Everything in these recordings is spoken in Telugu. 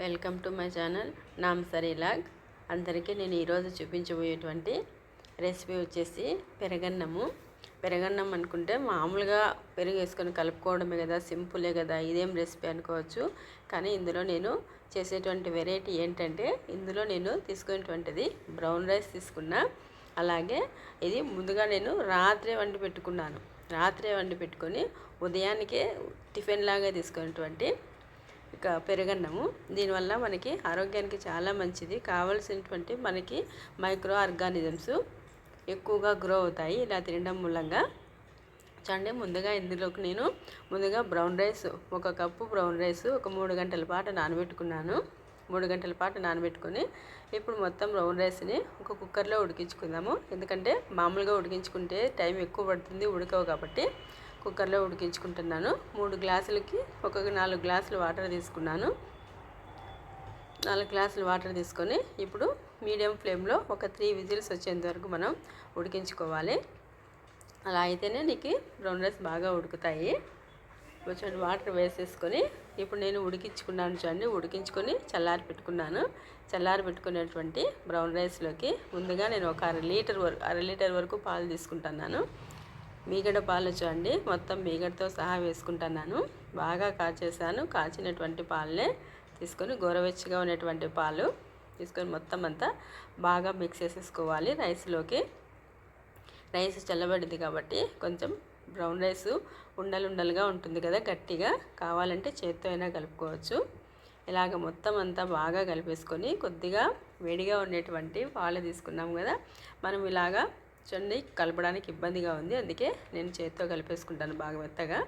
Welcome to my channel. నామ్ లాగ్ అందరికీ నేను ఈరోజు చూపించబోయేటువంటి రెసిపీ వచ్చేసి పెరగన్నము. పెరగన్నం అనుకుంటే మామూలుగా పెరుగు వేసుకొని కలుపుకోవడమే కదా సింపులే కదా ఇదేం రెసిపీ అనుకోవచ్చు. కానీ ఇందులో నేను చేసేటువంటి వెరైటీ ఏంటంటే ఇందులో నేను తీసుకునేటువంటిది బ్రౌన్ రైస్ తీసుకున్నా. అలాగే ఇది ముందుగా నేను రాత్రే వండి పెట్టుకున్నాను. రాత్రే వండి పెట్టుకొని ఉదయానికే టిఫిన్ లాగా తీసుకునేటువంటి ఇక పెరుగన్నము. దీనివల్ల మనకి ఆరోగ్యానికి చాలా మంచిది. కావలసినటువంటి మనకి మైక్రో ఆర్గానిజమ్స్ ఎక్కువగా గ్రో అవుతాయి. ఇలా తినడం మూలంగా. చూడండి ముందుగా ఇందులోకి నేను ముందుగా బ్రౌన్ రైస్ ఒక కప్పు బ్రౌన్ రైస్ ఒక మూడు గంటల పాటు నానబెట్టుకున్నాను. మూడు గంటల పాటు నానబెట్టుకొని ఇప్పుడు మొత్తం బ్రౌన్ రైస్ని ఒక కుక్కర్లో ఉడికించుకుందాము. ఎందుకంటే మామూలుగా ఉడికించుకుంటే టైం ఎక్కువ పడుతుంది ఉడకవు కాబట్టి. కుక్కర్లో ఉడికించుకుంటున్నాను. మూడు గ్లాసులకి ఒక్కొక్క నాలుగు గ్లాసులు వాటర్ తీసుకున్నాను. నాలుగు గ్లాసులు వాటర్ తీసుకొని ఇప్పుడు మీడియం ఫ్లేమ్లో ఒక త్రీ విజిల్స్ వచ్చేంత వరకు మనం ఉడికించుకోవాలి. అలా అయితేనే నీకు బ్రౌన్ రైస్ బాగా ఉడుకుతాయి. కొంచెం వాటర్ వేసేసుకొని ఇప్పుడు నేను ఉడికించుకున్నాను చూడండి ఉడికించుకొని చల్లారి పెట్టుకున్నాను. చల్లారి పెట్టుకునేటువంటి బ్రౌన్ రైస్లోకి ముందుగా నేను ఒక అర లీటర్ వరకు అర లీటర్ వరకు పాలు తీసుకుంటున్నాను. మీగడ పాలు చూడండి. మొత్తం మీగడతో సహా వేసుకుంటున్నాను. బాగా కాచేసాను కాచినటువంటి పాలనే తీసుకొని గోరవెచ్చగా ఉన్నటువంటి పాలు తీసుకొని మొత్తం అంతా బాగా మిక్స్ చేసేసుకోవాలి రైస్లోకి. రైస్ చల్లబడింది కాబట్టి కొంచెం బ్రౌన్ రైస్ ఉండలుండలుగా ఉంటుంది కదా గట్టిగా. కావాలంటే చేత్తో అయినా కలుపుకోవచ్చు. ఇలాగ మొత్తం అంతా బాగా కలిపేసుకొని కొద్దిగా వేడిగా ఉండేటువంటి పాలు తీసుకున్నాం కదా. మనం ఇలాగా చూడండి కలపడానికి ఇబ్బందిగా ఉంది. అందుకే నేను చేత్తో కలిపేసుకుంటాను బాగా మెత్తగా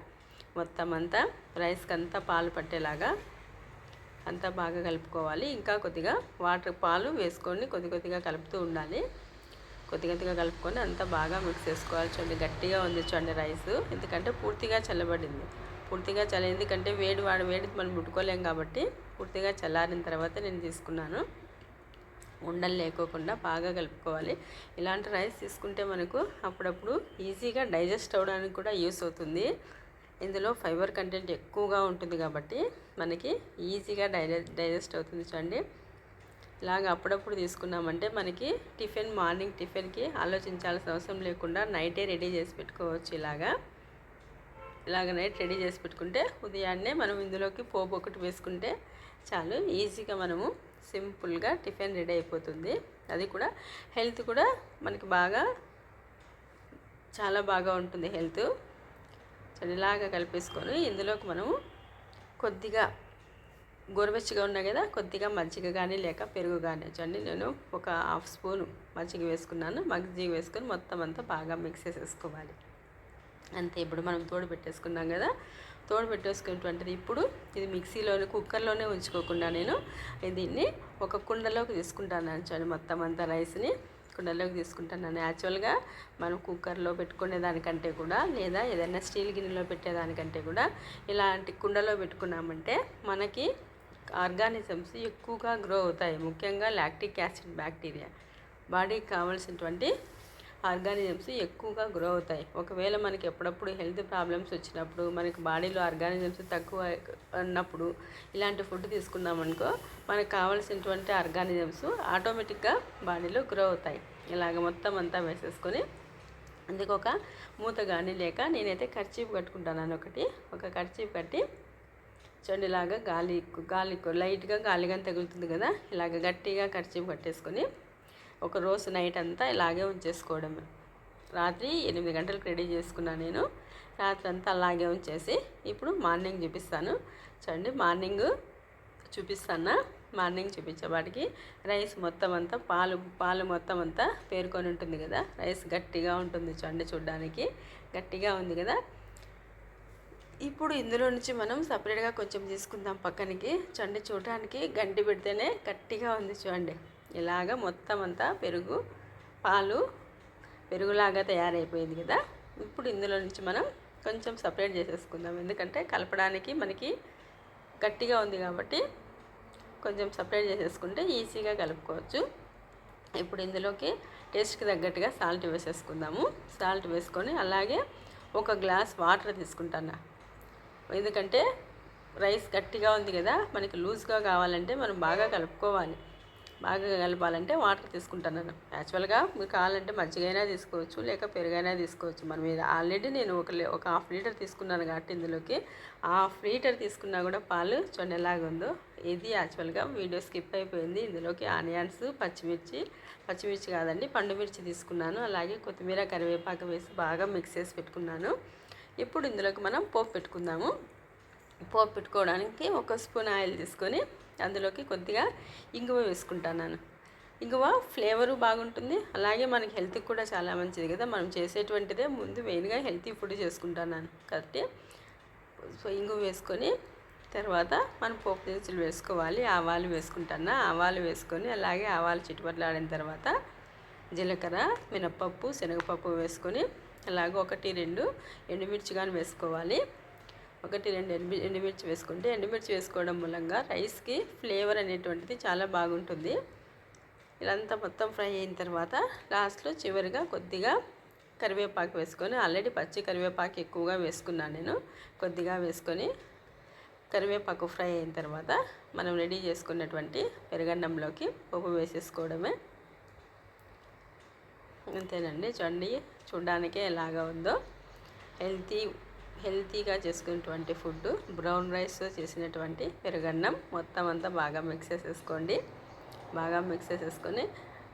మొత్తం అంతా రైస్కి అంతా పాలు పట్టేలాగా అంతా బాగా కలుపుకోవాలి. ఇంకా కొద్దిగా వాటర్ పాలు వేసుకొని కొద్ది కొద్దిగా కలుపుతూ ఉండాలి. కొద్ది కొద్దిగా కలుపుకొని అంతా బాగా మిక్స్ చేసుకోవాలి. చూడండి గట్టిగా ఉంది చూడండి రైస్. ఎందుకంటే పూర్తిగా చల్లబడింది. పూర్తిగా చల్ల ఎందుకంటే వేడి వాడు వేడి మనం ముట్టుకోలేం కాబట్టి పూర్తిగా చల్లారిన తర్వాత నేను తీసుకున్నాను. ఉండలు లేకోకుండా బాగా కలుపుకోవాలి. ఇలాంటి రైస్ తీసుకుంటే మనకు అప్పుడప్పుడు ఈజీగా డైజెస్ట్ అవ్వడానికి కూడా యూస్ అవుతుంది. ఇందులో ఫైబర్ కంటెంట్ ఎక్కువగా ఉంటుంది కాబట్టి మనకి ఈజీగా డైజెస్ట్ డైజెస్ట్ అవుతుంది చూడండి. ఇలాగ అప్పుడప్పుడు తీసుకున్నామంటే మనకి టిఫిన్ మార్నింగ్ టిఫిన్కి ఆలోచించాల్సిన అవసరం లేకుండా నైటే రెడీ చేసి పెట్టుకోవచ్చు ఇలాగా. ఇలాగ నైట్ రెడీ చేసి పెట్టుకుంటే ఉదయాన్నే మనం ఇందులోకి పోపు ఒకటి వేసుకుంటే చాలు ఈజీగా మనము సింపుల్గా టిఫిన్ రెడీ అయిపోతుంది. అది కూడా హెల్త్ కూడా మనకి బాగా చాలా బాగా ఉంటుంది హెల్త్. చలిలాగా కలిపేసుకొని ఇందులోకి మనము కొద్దిగా గోరువెచ్చగా ఉన్నా కదా కొద్దిగా మజ్జిగ కానీ లేక పెరుగు కానీ చూడండి నేను ఒక హాఫ్ స్పూన్ మజ్జిగ వేసుకున్నాను. మజ్జిగ వేసుకొని మొత్తం అంతా బాగా మిక్స్ చేసేసుకోవాలి. అంతే ఇప్పుడు మనం తోడు పెట్టేసుకున్నాం కదా తోడు పెట్టేసుకునేటువంటిది ఇప్పుడు. ఇది మిక్సీలోనే కుక్కర్లోనే ఉంచుకోకుండా నేను దీన్ని ఒక కుండలోకి తీసుకుంటాను చూడండి మొత్తం అంతా రైస్ని కుండలోకి తీసుకుంటాను. యాక్చువల్గా మనం కుక్కర్లో పెట్టుకునే దానికంటే కూడా లేదా ఏదైనా స్టీల్ గిన్నెలో పెట్టేదానికంటే కూడా ఇలాంటి కుండలో పెట్టుకున్నామంటే మనకి ఆర్గానిజమ్స్ ఎక్కువగా గ్రో అవుతాయి. ముఖ్యంగా లాక్టిక్ యాసిడ్ బ్యాక్టీరియా. బాడీకి కావాల్సినటువంటి ఆర్గానిజమ్స్ ఎక్కువగా గ్రో అవుతాయి. ఒకవేళ మనకి ఎప్పుడప్పుడు హెల్త్ ప్రాబ్లమ్స్ వచ్చినప్పుడు మనకి బాడీలో ఆర్గానిజమ్స్ తక్కువ ఉన్నప్పుడు ఇలాంటి ఫుడ్ తీసుకున్నామనుకో మనకు కావాల్సినటువంటి ఆర్గానిజమ్స్ ఆటోమేటిక్గా బాడీలో గ్రో అవుతాయి. ఇలాగ మొత్తం అంతా వేసేసుకొని అందుకు ఒక మూత కానీ లేక నేనైతే ఖర్చీపు కట్టుకుంటాను ఒకటి. ఒక ఖర్చీపు కట్టి చూడండి ఇలాగా గాలి గాలి లైట్గా గాలిగా తగులుతుంది కదా ఇలాగ గట్టిగా ఖర్చీపు కట్టేసుకొని ఒక రోజు నైట్ అంతా ఇలాగే ఉంచేసుకోవడమే. రాత్రి ఎనిమిది గంటలకు రెడీ చేసుకున్నాను నేను. రాత్రి అంతా అలాగే ఉంచేసి ఇప్పుడు మార్నింగ్ చూపిస్తాను. చూడండి మార్నింగ్ చూపిస్తాను మార్నింగ్ చూపించేవాటికి రైస్ మొత్తం అంతా పాలు పాలు మొత్తం అంతా పేరుకొని ఉంటుంది కదా. రైస్ గట్టిగా ఉంటుంది చూడండి చూడడానికి. గట్టిగా ఉంది కదా. ఇప్పుడు ఇందులో నుంచి మనం సపరేట్గా కొంచెం తీసుకుందాం పక్కనికి. చూడండి చూడడానికి గంటి పెడితేనే గట్టిగా ఉంది చూడండి. ఇలాగ మొత్తం అంతా పెరుగు పాలు పెరుగులాగా తయారైపోయింది కదా. ఇప్పుడు ఇందులో నుంచి మనం కొంచెం సపరేట్ చేసేసుకుందాం. ఎందుకంటే కలపడానికి మనకి గట్టిగా ఉంది కాబట్టి కొంచెం సపరేట్ చేసేసుకుంటే ఈజీగా కలుపుకోవచ్చు. ఇప్పుడు ఇందులోకి టేస్ట్కి తగ్గట్టుగా సాల్ట్ వేసేసుకుందాము. సాల్ట్ వేసుకొని అలాగే ఒక గ్లాస్ వాటర్ తీసుకుంటాను. ఎందుకంటే రైస్ గట్టిగా ఉంది కదా మనకి లూజ్గా కావాలంటే మనం బాగా కలుపుకోవాలి. బాగా కలపాలంటే వాటర్ తీసుకుంటాను యాక్చువల్గా మీకు కావాలంటే మజ్జిగైనా తీసుకోవచ్చు లేక పెరుగైనా తీసుకోవచ్చు. మనం ఇది ఆల్రెడీ నేను ఒక ఒక హాఫ్ లీటర్ తీసుకున్నాను కాబట్టి ఇందులోకి. హాఫ్ లీటర్ తీసుకున్నా కూడా పాలు చొన్నెలాగా ఉందో ఇది యాక్చువల్గా వీడియో స్కిప్ అయిపోయింది. ఇందులోకి ఆనియన్స్ పచ్చిమిర్చి పచ్చిమిర్చి కాదండి పండు మిర్చి తీసుకున్నాను. అలాగే కొత్తిమీర కరివేపాకు వేసి బాగా మిక్స్ చేసి పెట్టుకున్నాను. ఇప్పుడు ఇందులోకి మనం పోపు పెట్టుకుందాము. పోపు పెట్టుకోవడానికి ఒక స్పూన్ ఆయిల్ తీసుకొని అందులోకి కొద్దిగా ఇంగువ వేసుకుంటాను ఇంగువ ఫ్లేవరు బాగుంటుంది. అలాగే మనకి హెల్త్కి కూడా చాలా మంచిది కదా. మనం చేసేటువంటిదే ముందు మెయిన్గా హెల్తీ ఫుడ్ చేసుకుంటాను కాబట్టి సో ఇంగువ వేసుకొని తర్వాత మనం పోపు దినుసులు వేసుకోవాలి. ఆవాలు వేసుకుంటాను ఆవాలు వేసుకొని అలాగే ఆవాలు చిట్టుపట్లాడిన తర్వాత జీలకర్ర మినప్పప్పు శనగపప్పు వేసుకొని అలాగే ఒకటి రెండు ఎండుమిర్చి కానీ వేసుకోవాలి. ఒకటి రెండు ఎండు ఎండుమిర్చి వేసుకుంటే ఎండుమిర్చి వేసుకోవడం మూలంగా రైస్కి ఫ్లేవర్ అనేటువంటిది చాలా బాగుంటుంది. ఇదంతా మొత్తం ఫ్రై అయిన తర్వాత లాస్ట్లో చివరిగా కొద్దిగా కరివేపాకు వేసుకొని ఆల్రెడీ పచ్చి కరివేపాకు ఎక్కువగా వేసుకున్నాను నేను. కొద్దిగా వేసుకొని కరివేపాకు ఫ్రై అయిన తర్వాత మనం రెడీ చేసుకున్నటువంటి పెరుగన్నంలోకి పోపు వేసేసుకోవడమే. అంతేనండి. చూడండి చూడడానికే ఎలాగా ఉందో. హెల్తీ హెల్తీగా చేసుకున్నటువంటి ఫుడ్ బ్రౌన్ రైస్ చేసినటువంటి పెరుగన్నం మొత్తం అంతా బాగా మిక్స్ చేసేసుకోండి. బాగా మిక్స్ చేసేసుకొని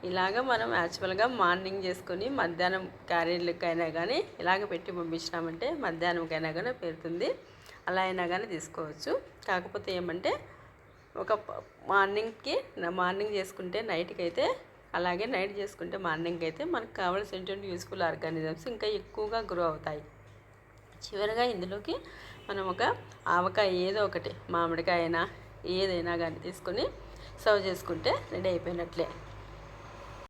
ఇలాగ మనం యాక్చువల్గా మార్నింగ్ చేసుకొని మధ్యాహ్నం క్యారీలకైనా కానీ ఇలాగ పెట్టి పంపించినామంటే మధ్యాహ్నంకైనా కానీ పెరుతుంది. అలా అయినా కానీ తీసుకోవచ్చు. కాకపోతే ఏమంటే ఒక మార్నింగ్కి మార్నింగ్ చేసుకుంటే నైట్కి అయితే అలాగే నైట్ చేసుకుంటే మార్నింగ్ అయితే మనకు కావాల్సినటువంటి యూస్ఫుల్ ఆర్గానిజమ్స్ ఇంకా ఎక్కువగా గ్రో అవుతాయి. చివరిగా ఇందులోకి మనం ఒక ఆవకాయ ఏదో ఒకటి మామిడికాయ అయినా ఏదైనా కానీ తీసుకొని సర్వ్ చేసుకుంటే రెడీ అయిపోయినట్లే.